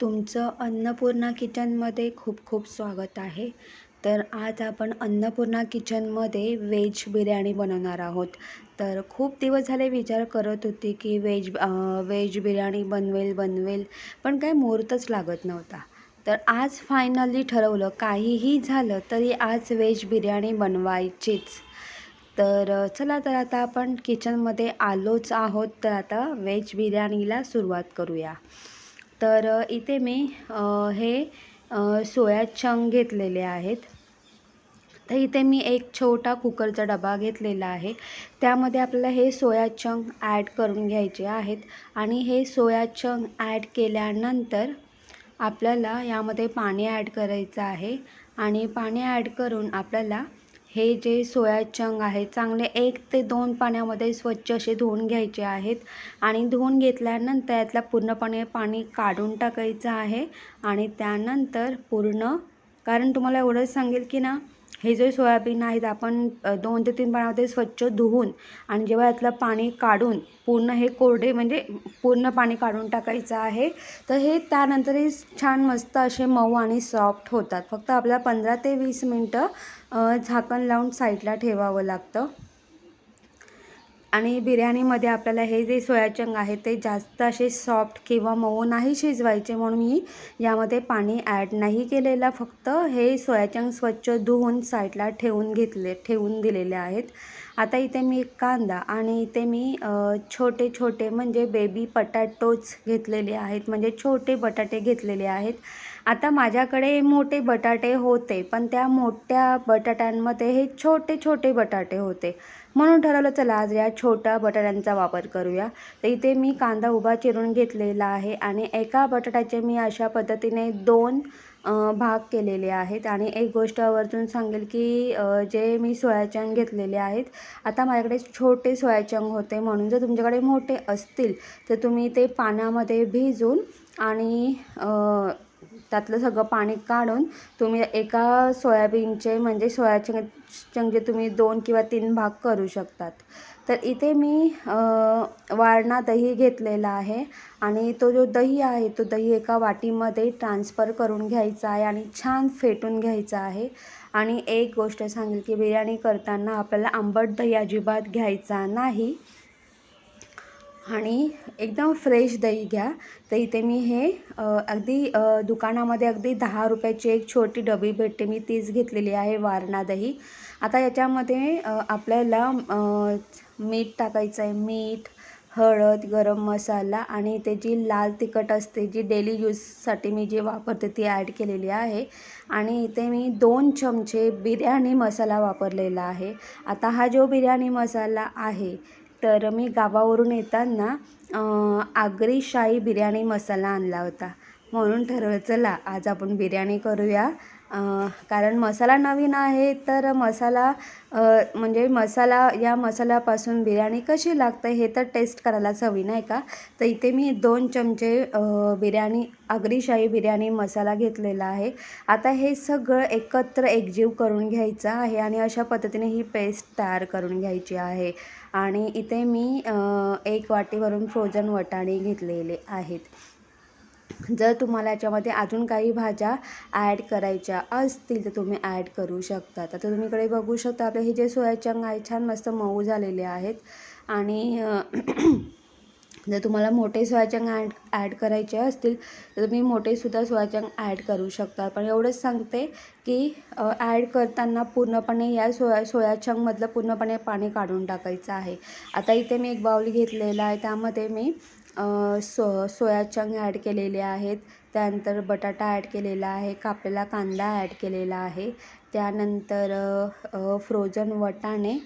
तुमचं अन्नपूर्णा किचनमध्ये खूप खूप स्वागत आहे. तर आज आपण अन्नपूर्णा किचनमध्ये व्हेज बिर्याणी बनवणार आहोत. तर खूप दिवस झाले विचार करत होते की व्हेज व्हेज बिर्याणी बनवेल बनवेल पण काय मुहूर्तच लागत नव्हता. तर आज फायनली ठरवलं काहीही झालं तरी आज व्हेज बिर्याणी बनवायचीच. तर चला तर आता आपण किचनमध्ये आलोच आहोत. तर आता व्हेज बिर्याणीला सुरुवात करूया. तर इथे मी हे सोया चंग घेतलेले आहेत. तर इथे मी एक छोटा कुकरचा डबा घेतलेला आहे. त्यामध्ये आपल्याला हे सोया चंग ॲड करून घ्यायचे आहेत आणि हे सोया चंग ॲड केल्यानंतर आपल्याला यामध्ये पाणी ॲड करायचं आहे आणि पाणी ॲड करून आपल्याला हे जे सोया चंग आहे चांगले एक ते दोन पाण्यामध्ये स्वच्छ असे धुवून घ्यायचे आहेत आणि धुवून घेतल्यानंतर यातलं पूर्णपणे पाणी काढून टाकायचं आहे आणि त्यानंतर पूर्ण कारण तुम्हाला एवढंच सांगेल की ना हे जे सोयाबीन आहेत आपण दोन ते तीन पाण्यामध्ये स्वच्छ धुवून आणि जेव्हा यातलं पाणी काढून पूर्ण हे कोरडे म्हणजे पूर्ण पाणी काढून टाकायचं आहे तर हे त्यानंतरही छान मस्त असे मऊ आणि सॉफ्ट होतात. फक्त आपल्याला पंधरा ते वीस मिनटं झाकण लावून साईडला ठेवावं लागतं. आणि बिर्याणीमध्ये आपल्याला हे जे सोयाचंग आहे ते जास्त असे सॉफ्ट किंवा मऊ नाही शिजवायचे म्हणून मी यामध्ये पाणी ॲड नाही केलेलं. फक्त हे सोयाचंग स्वच्छ धुवून साईडला ठेवून घेतले ठेवून दिलेले आहेत. आता इथे मी एक कांदा आणि इथे मी छोटे छोटे म्हणजे बेबी पटॅटोज घेतलेले आहेत. म्हणजे छोटे बटाटे घेतलेले आहेत. आता माझ्याकडे मोठे बटाटे होते पण त्या मोठ्या बटाट्यांमध्ये हे छोटे छोटे बटाटे होते. म्हणून ठरवलं चला आज या छोट्या बटाट्यांचा वापर करूया. तर इथे मी कांदा उभा चिरून घेतलेला आहे आणि एका बटाट्याचे मी अशा पद्धतीने दोन भाग केलेले आहेत. आणि एक गोष्ट आवर्जून सांगेल की जे मी सोयाचंग घेतलेले आहेत आता माझ्याकडे छोटे सोयाचंग होते. म्हणून जर तुमच्याकडे मोठे असतील तर तुम्ही ते पाण्यामध्ये भिजून आणि त्यातलं सगळं पाणी काढून तुम्ही एका सोयाबीनचे म्हणजे सोया चंक जे तुम्ही दोन किंवा तीन भाग करू शकतात. तर इथे मी वारणा दही घेतलेला आहे आणि तो जो दही आहे तो दही एका वाटीमध्ये ट्रान्सफर करून घ्यायचा आहे आणि छान फेटून घ्यायचा आहे. आणि एक गोष्ट सांगेल की बिर्याणी करताना आपल्याला आंबट दही अजिबात घ्यायचा नाही. आणि एकदम फ्रेश दही घ्या. तर इथे मी हे अगदी दुकानामध्ये अगदी दहा रुपयाची एक छोटी डबी भेटते. मी तीच घेतलेली आहे वारणा दही. आता याच्यामध्ये आपल्याला मीठ टाकायचं आहे. मीठ हळद गरम मसाला आणि त्याची लाल तिखट असते जी डेली यूजसाठी मी जी वापरते ती ॲड केलेली आहे. आणि इथे मी दोन चमचे बिर्याणी मसाला वापरलेला आहे. आता हा जो बिर्याणी मसाला आहे तर मी गावावरून येताना आगरी शाही बिर्याणी मसाला आणला होता. म्हणून ठरवलं चला आज आपण बिर्याणी करूया. कारण मसाला नवीन आहे तर मसाला म्हणजे मसाला या मसाल्यापासून बिर्याणी कशी लागते हे तर टेस्ट करायलाच हवी नाही का? तर इथे मी दोन चमचे बिर्याणी अग्रीशाही बिर्याणी मसाला घेतलेला आहे. आता हे सगळं एकत्र एकजीव करून घ्यायचं आहे आणि अशा पद्धतीने ही पेस्ट तयार करून घ्यायची आहे. आणि इथे मी एक वाटीवरून फ्रोझन वटाणे घेतलेले आहेत. जर तुम्हाला याच्यामध्ये अजून काही भाज्या ॲड करायच्या असतील तर तुम्ही ॲड करू शकता. तर तुम्ही इकडे बघू शकता आपले हे जे सोयाचंग आहे छान मस्त मऊ झालेले आहेत. आणि जर तुम्हाला मोठे सोयाचंग ॲड ॲड करायचे असतील तर तुम्ही मोठेसुद्धा सोयाचंग ॲड करू शकता. पण एवढंच सांगते की ॲड करताना पूर्णपणे या सोया सोयाचंगमधलं पूर्णपणे पाणी काढून टाकायचं आहे. आता इथे मी एक बाऊल घेतलेला आहे त्यामध्ये मी सो सो सोयाचंक ॲड केलेले आहेत. त्यानंतर बटाटा ॲड केलेला आहे. कापलेला कांदा ॲड केलेला आहे. त्यानंतर फ्रोझन वटाणे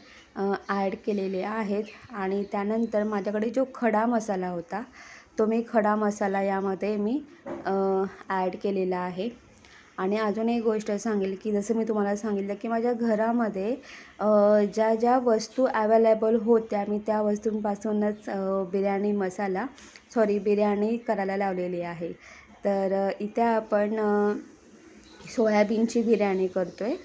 ॲड केलेले आहेत. आणि त्यानंतर माझ्याकडे जो खडा मसाला होता तो मी खडा मसाला यामध्ये मी ॲड केलेला आहे. आणि अजून एक गोष्ट सांगेल की जसं मी तुम्हाला सांगितलं की माझ्या घरामध्ये ज्या ज्या वस्तू ॲवेलेबल होत्या मी त्या वस्तूंपासूनच बिर्याणी मसाला सॉरी बिर्याणी करायला लावलेली आहे. तर इथे आपण सोयाबीनची बिर्याणी करतो आहे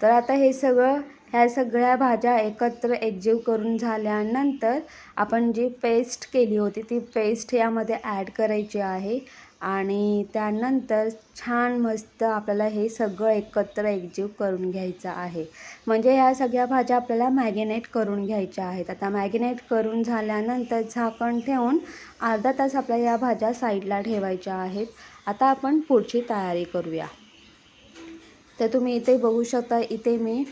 तर आता हे सगळं ह्या सगळ्या भाज्या एकत्र एकजीव करून झाल्यानंतर आपण जी पेस्ट केली होती ती पेस्ट यामध्ये ॲड करायची आहे. आणि त्यानंतर छान मस्त आपल्याला हे सगळं एकत्र एकजीव करून घ्यायचं आहे. म्हणजे ह्या सगळ्या भाज्या आपल्याला मॅगिनेट करून घ्यायच्या आहेत. आता मॅगिनेट करून झाल्यानंतर झाकण ठेवून अर्धा तास आपल्या या भाज्या साईडला ठेवायच्या आहेत. आता आपण पुढची तयारी करूया. तर तुम्ही इथे बघू शकता इथे मी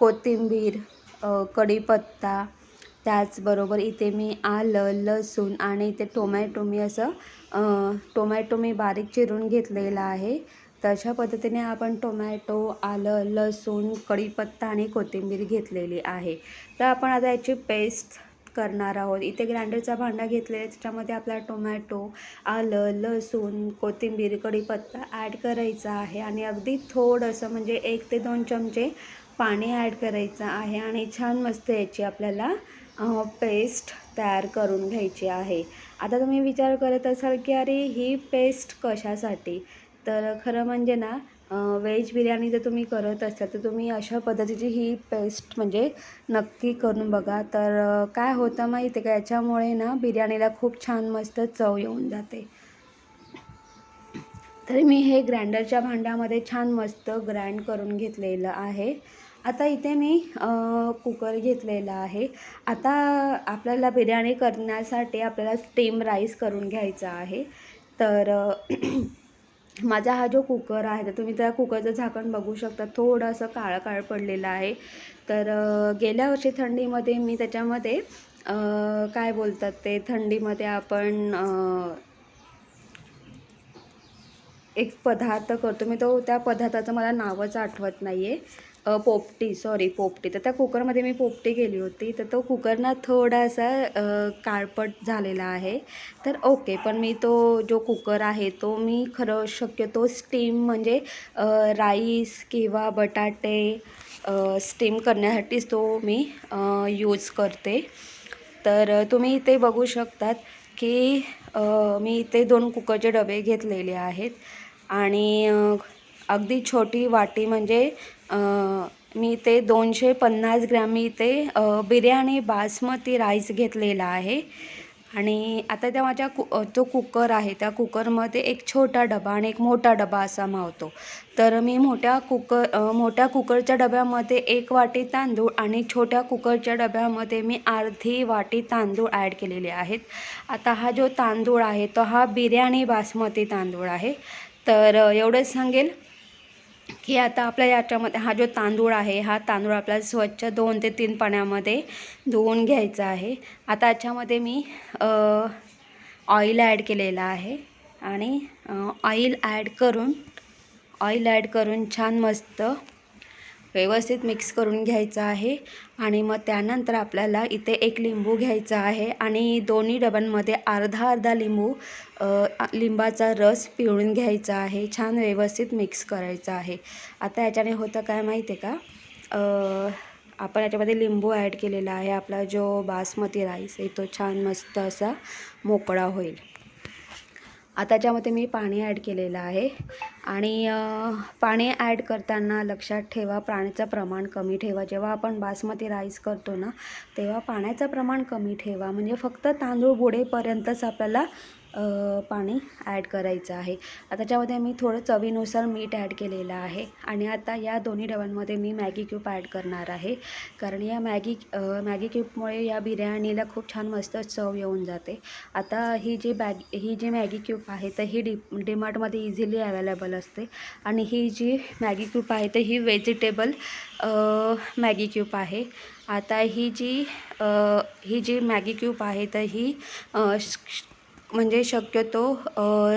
कोथिंबीर कढीपत्ता त्याचबरोबर इथे मी आलं लसूण आणि इथे टोमॅटो मी असं टोमॅटो मी बारीक चिरून घेतलेला आहे. तशा पद्धतीने आपण टोमॅटो आलं लसूण कढीपत्ता आणि कोथिंबीर घेतलेली आहे. तर आपण आता याची पेस्ट करणार आहोत. इथे ग्राइंडरचा भांडा घेतलेला आहे. त्याच्यामध्ये आपला टोमॅटो आलं लसूण कोथिंबीर कढीपत्ता ॲड करायचा आहे. आणि अगदी थोडंसं म्हणजे एक ते दोन चमचे पाणी ॲड करायचं आहे. आणि छान मस्त याची आपल्याला पेस्ट तयार करून घ्यायची आहे. आता तुम्ही विचार करत असाल की अरे ही पेस्ट कशासाठी? तर खरं म्हणजे ना व्हेज बिर्याणी जर तुम्ही करत असाल तर तुम्ही अशा पद्धतीची ही पेस्ट म्हणजे नक्की करून बघा. तर काय होतं माहिती आहे का? याच्यामुळे ना बिर्याणीला खूप छान मस्त चव येऊन जाते. तर मी हे ग्राइंडरच्या भांड्यामध्ये छान मस्त ग्राइंड करून घेतलेलं आहे. आता इथे मी कुकर घेतलेला आहे. आता आपल्याला बिर्याणी करण्यासाठी आपल्याला स्टीम राईस करून घ्यायचा आहे. तर माझा हा जो कुकर आहे तर तुम्ही त्या कुकरचं झाकण बघू शकता. थोडंसं काळं काळ पडलेलं आहे. तर गेल्या वर्षी थंडीमध्ये मी त्याच्यामध्ये काय बोलतात ते थंडीमध्ये आपण एक पदार्थ करतो. मी तो त्या पदार्थाचं मला नावच आठवत नाही आहे पोपटी सॉरी पोपटी. तर त्या कुकरमध्ये मी पोपटी केली होती. तर तो कुकरना थोडासा काळपट झालेला आहे. तर ओके पण मी तो जो कुकर आहे तो मी खरं शक्यतो स्टीम म्हणजे राईस किंवा बटाटे स्टीम करण्यासाठीच तो मी यूज करते. तर तुम्ही इथे बघू शकतात की मी इथे दोन कुकरचे डबे घेतलेले आहेत. आणि अगदी छोटी वाटी म्हणजे मी ते दोनशे पन्नास ग्रॅम मी इथे बिर्याणी बासमती राईस घेतलेला आहे. आणि आता त्या माझ्या कु जो कुकर आहे त्या कुकरमध्ये एक छोटा डबा आणि एक मोठा डबा असा मावतो. तर मी मोठ्या कुकर मोठ्या कुकरच्या डब्यामध्ये एक वाटी तांदूळ आणि छोट्या कुकरच्या डब्यामध्ये मी अर्धी वाटी तांदूळ ॲड केलेले आहेत. आता हा जो तांदूळ आहे तो हा बिर्याणी बासमती तांदूळ आहे. तर एवढंच सांगेल. की आता आपल्या याच्यामध्ये हा जो तांदूळ आहे हा तांदूळ आपल्याला स्वच्छ दोन ते तीन पाण्यामध्ये धुवून घ्यायचा आहे. आता याच्यामध्ये मी ऑइल ॲड केलेलं आहे आणि ऑइल ॲड करून ऑइल ॲड करून छान मस्त व्यवस्थित मिक्स करून घ्यायचं आहे आणि मग त्यानंतर आपल्याला इथे एक लिंबू घ्यायचा आहे आणि दोन्ही डब्यांमध्ये अर्धा अर्धा लिंबू लिंबाचा रस पिळून घ्यायचा आहे. छान व्यवस्थित मिक्स करायचा आहे. आता याच्याने होतं काय माहिती आहे का आपण याच्यामध्ये लिंबू ॲड केलेला आहे. आपला जो बासमती राईस आहे तो छान मस्त असा मोकळा होईल. आता त्याच्यामध्ये मी पाणी ॲड केलेलं आहे आणि पाणी ॲड करताना लक्षात ठेवा पाण्याचं प्रमाण कमी ठेवा. जेव्हा आपण बासमती राईस करतो ना तेव्हा पाण्याचं प्रमाण कमी ठेवा. म्हणजे फक्त तांदूळ बुडेपर्यंतच आपल्याला पाणी ॲड करायचं आहे. आता त्याच्यामध्ये मी थोडं चवीनुसार मीठ ॲड केलेलं आहे आणि आता या दोन्ही डब्यांमध्ये मी मॅगी क्यूब ॲड करणार आहे. कारण या मॅगी मॅगी क्यूबमुळे या बिर्याणीला खूप छान मस्त चव येऊन जाते. आता ही जी बॅग ही जी मॅगी क्यूब आहे तर ही डी डीमार्टमध्ये इझिली अवेलेबल असते. आणि ही जी मॅगी क्यूब आहे तर ही व्हेजिटेबल मॅगी क्यूब आहे. आता ही जी ही जी मॅगी क्यूब आहे तर ही म्हणजे शक्यतो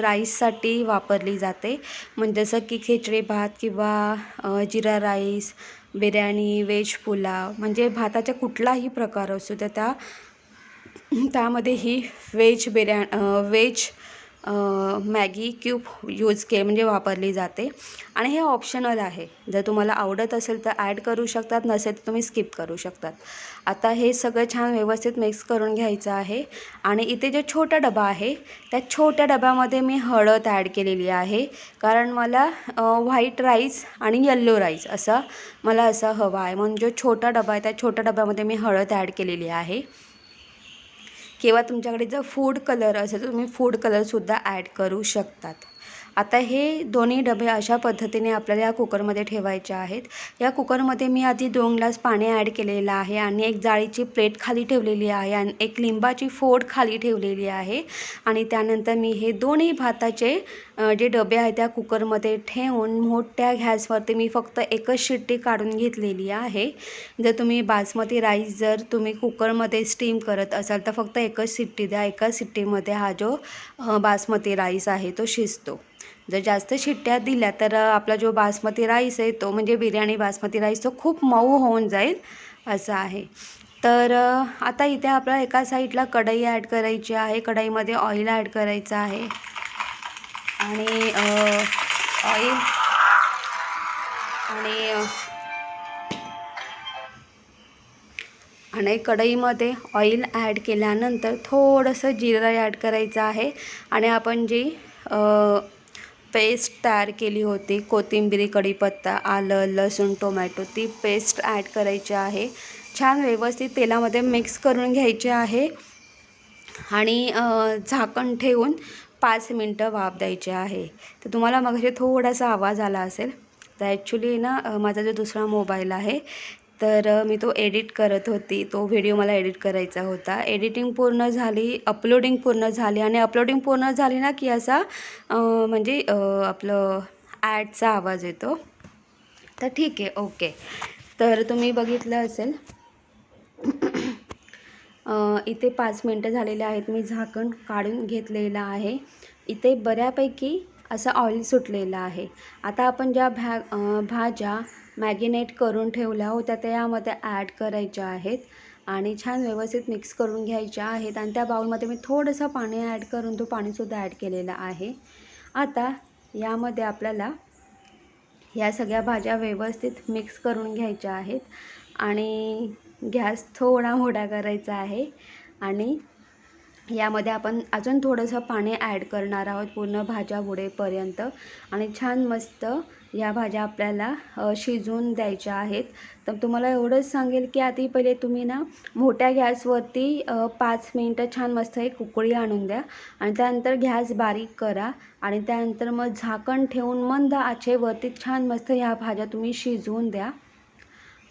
राईससाठी वापरली जाते. म्हणजे जसं की खिचडी भात किंवा जिरा राईस बिर्याणी व्हेज पुलाव म्हणजे भाताचा कुठलाही प्रकार असू तर त्या त्यामध्ये ही veg बिर्या veg Maggi cube use के म्हणजे वापरली जाते. आणि हे ऑप्शनल आहे. जर तुम्हाला आवडत असेल तर ॲड करू शकतात नसेल तर तुम्ही स्किप करू शकतात. आता हे सगळं छान व्यवस्थित मिक्स करून घ्यायचं आहे. आणि इथे जो छोटा डबा आहे त्या छोट्या डब्यामध्ये मी हळद ॲड केलेली आहे. कारण मला व्हाईट राईस आणि यल्लो राईस असा मला असा हवा आहे. म्हणून जो छोटा डबा आहे त्या छोट्या डब्यामध्ये मी हळद ॲड केलेली आहे. किंवा तुमच्याकडे जर फूड कलर असेल तर तुम्ही फूड कलरसुद्धा ॲड करू शकतात. आता हे दोन्ही डबे अशा पद्धतीने आपल्याला या कुकरमध्ये ठेवायचे आहेत. या कुकरमध्ये मी आधी दोन ग्लास पाणी ॲड केलेलं आहे आणि एक जाळीची प्लेट खाली ठेवलेली आहे आणि एक लिंबाची फोड खाली ठेवलेली आहे. आणि त्यानंतर मी हे दोन्ही भाताचे जे डबे आहेत त्या कुकरमध्ये ठेवून मोठ्या गॅसवरती मी फक्त एकच शिट्टी काढून घेतलेली आहे. जर तुम्ही बासमती राईस जर तुम्ही कुकरमध्ये स्टीम करत असाल तर फक्त एकच शिट्टी द्या. एकाच शिट्टीमध्ये हा जो बासमती राईस आहे तो शिजतो. जर जास्त शिट्ट्या दिल्या तर आपला जो बासमती राईस आहे तो म्हणजे बिर्याणी बासमती राईस तो खूप मऊ होऊन जाईल असं आहे. तर आता इथे आपल्याला एका साईडला कढई ॲड करायची आहे. कढईमध्ये ऑइल ॲड करायचं आहे. आणि ऑइल आणि आणि कढईमध्ये ऑइल ॲड केल्यानंतर थोडंसं जिरं ॲड करायचं आहे. आणि आपण जी पेस्ट तयार केली होती कोथिंबिरी कढीपत्ता आलं लसूण टोमॅटो ती पेस्ट ॲड करायची आहे. छान व्यवस्थित तेलामध्ये मिक्स करून घ्यायचे आहे. आणि झाकण ठेवून पाच मिनटं वाफ द्यायचे आहे. तर तुम्हाला मग थोडासा आवाज आला असेल. तर ॲक्च्युली ना माझा जो दुसरा मोबाईल आहे तर मी तो एडिट करत होती. तो व्हिडिओ मला एडिट करायचा होता. एडिटिंग पूर्ण झाली अपलोडिंग पूर्ण झाली आणि अपलोडिंग पूर्ण झाली ना की असा म्हणजे आपलं ॲडचा आवाज येतो. तर ठीक आहे ओके तर तुम्ही बघितलं असेल. इथे पाच मिनटं झालेले आहेत. मी झाकण काढून घेतलेलं आहे. इथे बऱ्यापैकी असं ऑइल सुटलेलं आहे. आता आपण ज्या भ्या भाज्या मॅगिनेट करून ठेवल्या होत्या त्या यामध्ये ॲड करायच्या आहेत आणि छान व्यवस्थित मिक्स करून घ्यायच्या आहेत. आणि त्या बाउलमध्ये मी थोडंसं पाणी ॲड करून तो पाणीसुद्धा ॲड केलेलं आहे. आता यामध्ये आपल्याला या सगळ्या भाज्या व्यवस्थित मिक्स करून घ्यायच्या आहेत. आणि गॅस थोडा मोठा करायचा आहे आणि यामध्ये आपण अजून थोडंसं पाणी ॲड करणार आहोत पूर्ण भाज्या बुडेपर्यंत आणि छान मस्त या भाज्या आपल्याला शिजवून द्यायच्या आहेत. तर तुम्हाला एवढंच सांगेल की आधी पहिले तुम्ही ना मोठ्या गॅसवरती पाच मिनटं छान मस्त एक उकळी आणून द्या. आणि त्यानंतर गॅस बारीक करा. आणि त्यानंतर मग झाकण ठेवून मंद आचेवरती छान मस्त ह्या भाज्या तुम्ही शिजवून द्या.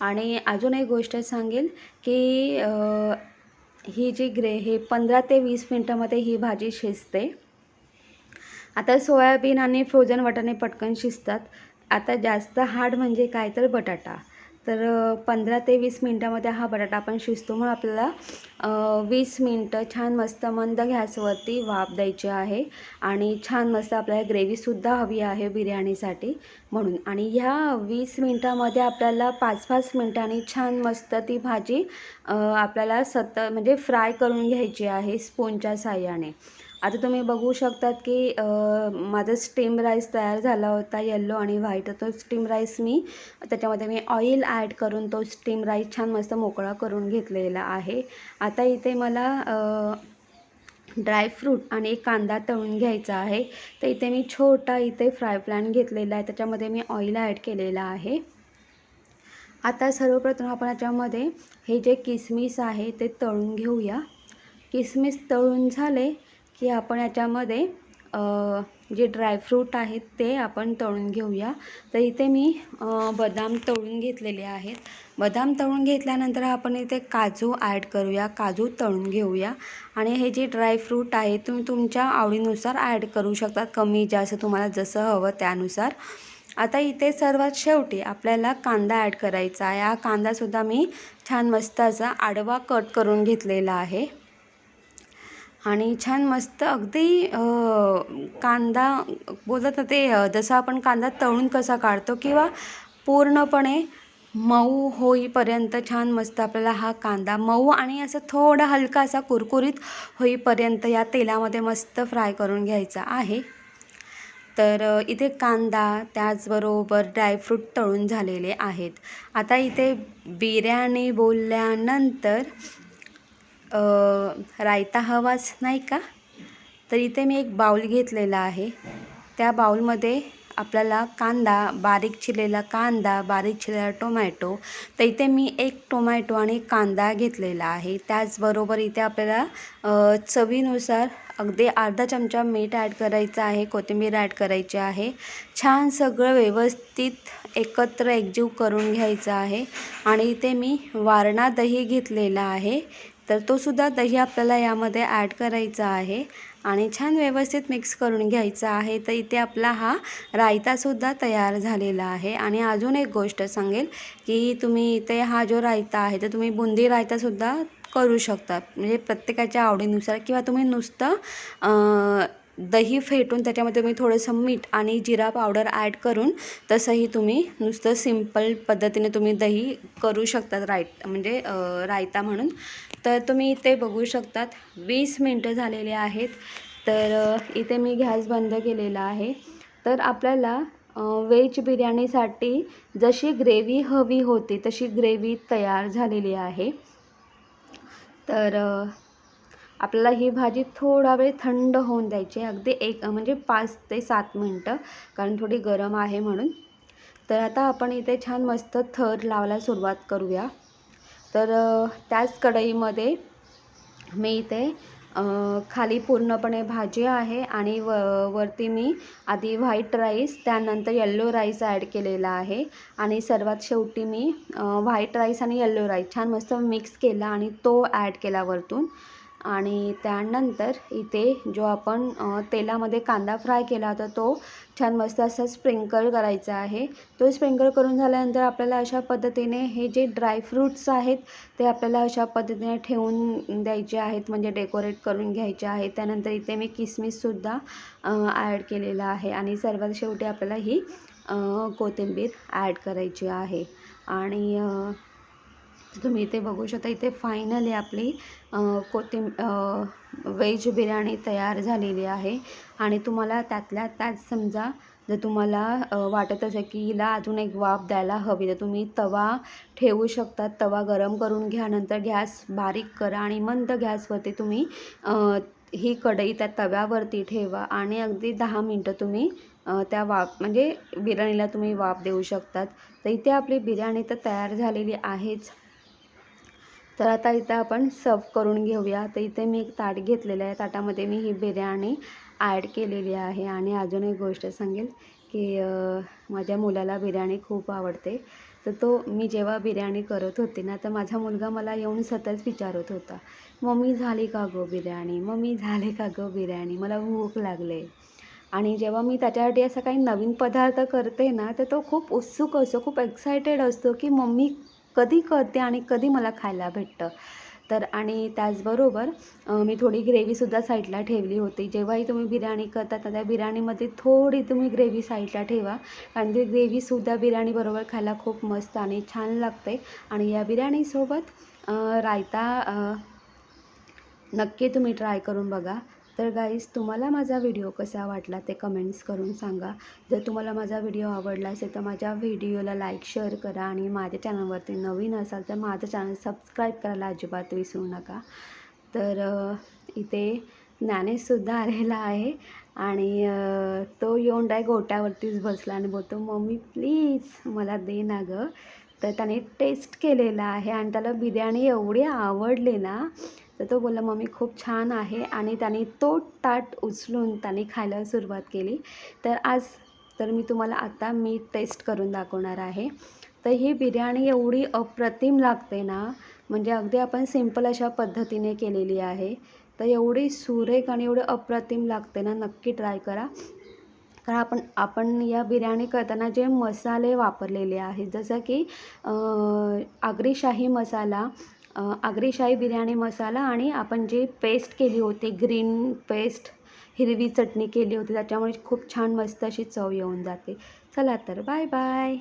आणि अजून एक गोष्ट सांगेल की ही जी ग्रे हे पंधरा ते वीस मिनटामध्ये ही भाजी शिजते. आता सोयाबीन आणि फ्रोझन वाटाणे पटकन शिजतात. आता जास्त हार्ड म्हणजे काय तर बटाटा. तर पंधरा ते वीस मिनटामध्ये हा बटाटा आपण शिजतो. म्हणून आपल्याला वीस मिनटं छान मस्त मंद गॅसवरती वाफ द्यायची आहे. आणि छान मस्त आपल्याला ग्रेव्हीसुद्धा हवी आहे बिर्याणीसाठी म्हणून. आणि ह्या वीस मिनटामध्ये आपल्याला पाच पाच मिनटांनी छान मस्त ती भाजी आपल्याला सत म्हणजे फ्राय करून घ्यायची आहे स्पूनच्या साह्याने. आता तुम्ही बघू शकतात की माझा स्टीम राईस तयार झाला होता येल्लो आणि व्हाईट तो स्टीम राईस मी त्याच्यामध्ये मी ऑइल ॲड करून तो स्टीम राईस छान मस्त मोकळा करून घेतलेला आहे. आता इथे मला ड्रायफ्रूट आणि एक कांदा तळून घ्यायचा आहे. तर इथे मी छोटा इथे फ्राय पॅन घेतलेला आहे. त्याच्यामध्ये मी ऑइल ॲड केलेला आहे. आता सर्वप्रथम आपण याच्यामध्ये हे जे किसमिस आहे ते तळून घेऊया. किसमिस तळून झाले की आपण याच्यामध्ये जे ड्रायफ्रूट आहेत ते आपण तळून घेऊया. तर इथे मी बदाम तळून घेतलेले आहेत. बदाम तळून घेतल्यानंतर आपण इथे काजू ॲड करूया. काजू तळून घेऊया. आणि हे जे ड्रायफ्रूट आहे तुम्ही तुमच्या आवडीनुसार ॲड करू शकता. कमी जास्त तुम्हाला जसं हवं त्यानुसार. आता इथे सर्वात शेवटी आपल्याला कांदा ॲड करायचा आहे. हा कांदासुद्धा मी छान मस्त असा आडवा कट करून घेतलेला आहे. आणि छान मस्त अगदी कांदा बोलतात ना ते जसं आपण कांदा तळून कसा काढतो किंवा पूर्णपणे मऊ होईपर्यंत छान मस्त आपल्याला हा कांदा मऊ आणि असं थोडा हलका असा कुरकुरीत होईपर्यंत या तेलामध्ये मस्त फ्राय करून घ्यायचा आहे. तर इथे कांदा त्याचबरोबर ड्रायफ्रूट तळून झालेले आहेत. आता इथे बिर्याणी बोलल्यानंतर रायता हवाच नाही का? तर इथे मी एक बाऊल घेतलेला आहे. त्या बाऊलमध्ये आपल्याला कांदा बारीक चिरलेला कांदा बारीक चिरलेला टोमॅटो तर इथे मी एक टोमॅटो आणि कांदा घेतलेला आहे. त्याचबरोबर इथे आपल्याला चवीनुसार अगदी अर्धा चमचा मीठ ॲड करायचं आहे कोथिंबीर ॲड करायची आहे. छान सगळं व्यवस्थित एकत्र एकजीव करून घ्यायचं आहे. आणि इथे मी वारणा दही घेतलेला आहे. तर तो सुद्धा दही आपल्याला यामध्ये ॲड करायचा आहे आणि छान व्यवस्थित मिक्स करून घ्यायचा आहे. तर इथे आपला हा रायतासुद्धा तयार झालेला आहे. आणि अजून एक गोष्ट सांगेल की तुम्ही इथे हा जो रायता आहे तर तुम्ही बुंदी रायतासुद्धा करू शकता. म्हणजे प्रत्येकाच्या आवडीनुसार किंवा तुम्ही नुसतं दही फेटून त्याच्यामध्ये तुम्ही थोडंसं मीठ आणि जिरा पावडर ॲड करून तसंही तुम्ही नुसतं सिंपल पद्धतीने तुम्ही दही करू शकतात रायत म्हणजे रायता म्हणून. तर तुम्ही इथे बघू शकतात वीस मिनटं झालेले आहेत. तर इथे मी गॅस बंद केलेला आहे. तर आपल्याला वेज व्हेज बिर्याणीसाठी जशी ग्रेव्ही हवी होती तशी ग्रेव्ही तयार झालेली आहे. तर आपल्याला ही भाजी थोडा वेळ थंड होऊन द्यायची आहे. अगदी एक म्हणजे पाच ते सात मिनटं कारण थोडी गरम आहे म्हणून. तर आता आपण इथे छान मस्त थर लावायला सुरुवात करूया. तर त्याच कढईमध्ये मी इथे खाली पूर्णपणे भाजी आहे आणि व वरती मी आधी व्हाईट राईस त्यानंतर येल्लो राईस ॲड केलेला आहे आणि सर्वात शेवटी मी व्हाईट राईस आणि येल्लो राईस छान मस्त मिक्स केला आणि तो ॲड केला वरतून. आणि त्यानंतर इथे जो आपण तेलामध्ये कांदा फ्राय केला होता तो छान मस्त असा स्प्रिंकल करायचा आहे. तो स्प्रिंकल करून झाल्यानंतर आपल्याला अशा पद्धतीने हे जे ड्रायफ्रूट्स आहेत ते आपल्याला अशा पद्धतीने ठेवून द्यायचे आहेत म्हणजे डेकोरेट करून घ्यायचे आहेत. त्यानंतर इथे मी किसमिससुद्धा ॲड केलेला आहे आणि सर्वात शेवटी आपल्याला ही कोथिंबीर ॲड करायची आहे. आणि तुम्ही इथे बघू शकता इथे फायनली आपली कोथिं कोथिंब बिर्याणी तयार झालेली आहे. आणि तुम्हाला त्यातल्या त्यात समजा जर तुम्हाला वाटत असेल की हिला अजून एक वाफ द्यायला हवी तर तुम्ही तवा ठेवू शकता. तवा गरम करून घ्या नंतर गॅस बारीक करा आणि मंद गॅसवरती तुम्ही ही कढई त्या तव्यावरती ठेवा आणि अगदी दहा मिनटं तुम्ही त्या वाफ म्हणजे बिर्याणीला तुम्ही वाफ देऊ शकतात. तर इथे आपली बिर्याणी तर तयार झालेली आहेच. तर आता इथं आपण सर्व करून घेऊया. तर इथे मी एक ताट घेतलेलं आहे. ताटामध्ये मी ही बिर्याणी ॲड केलेली आहे. आणि अजून एक गोष्ट सांगेल की माझ्या मुलाला बिर्याणी खूप आवडते. तर तो मी जेव्हा बिर्याणी करत होते ना तर माझा मुलगा मला येऊन सतत विचारत होता मम्मी झाली का गं बिर्याणी? मम्मी झाली का गं बिर्याणी? मला भूक लागले. आणि जेव्हा मी त्याच्यासाठी असं काही नवीन पदार्थ करते ना तर तो खूप उत्सुक असतो खूप एक्सायटेड असतो की मम्मी कधी कळते आणि कधी मला खायला भेटतं. तर आणि त्याचबरोबर मी थोडी ग्रेव्हीसुद्धा साईडला ठेवली होती. जेव्हाही तुम्ही बिर्याणी करता तर त्या बिर्याणीमध्ये थोडी तुम्ही ग्रेव्ही साईडला ठेवा. कारण ती ग्रेव्हीसुद्धा बिर्याणीबरोबर खायला खूप मस्त आणि छान लागते. आणि या बिर्याणीसोबत रायता नक्की तुम्ही ट्राय करून बघा. तर गाईज तुम्हाला माझा व्हिडिओ कसा वाटला ते कमेंट्स करून सांगा. जर तुम्हाला माझा व्हिडिओ आवडला असेल तर माझ्या व्हिडिओला लाईक शेअर करा आणि माझ्या चॅनलवरती नवीन असाल तर माझं चॅनल सबस्क्राईब करायला अजिबात विसरू नका. तर इथे ज्ञानेशसुद्धा आलेला आहे आणि तो येऊन डाय गोट्यावरतीच बसला आणि बोलतो मम्मी प्लीज मला दे ना गं. तर त्याने टेस्ट केलेला आहे आणि त्याला बिर्याणी एवढी आवडली ना तर तो बोलला मम्मी खूप छान आहे. आणि त्याने तो ताट उचलून त्याने खायला सुरुवात केली. तर आज तर मी तुम्हाला आता मी टेस्ट करून दाखवणार आहे. तर ही बिर्याणी एवढी अप्रतिम लागते ना म्हणजे अगदी आपण सिंपल अशा पद्धतीने केलेली आहे. तर एवढी सुरेख आणि एवढी अप्रतिम लागते ना नक्की ट्राय करा. कारण आपण आपण या बिर्याणी करताना जे मसाले वापरलेले आहेत जसं की अं, आगरीशाही मसाला आगरीशाही बिर्याणी मसाला आणि आपण जी पेस्ट केली होती ग्रीन पेस्ट हिरवी चटणी केली होती त्याच्यामुळे खूप छान मस्त अशी चव येऊन जाते. चला तर बाय बाय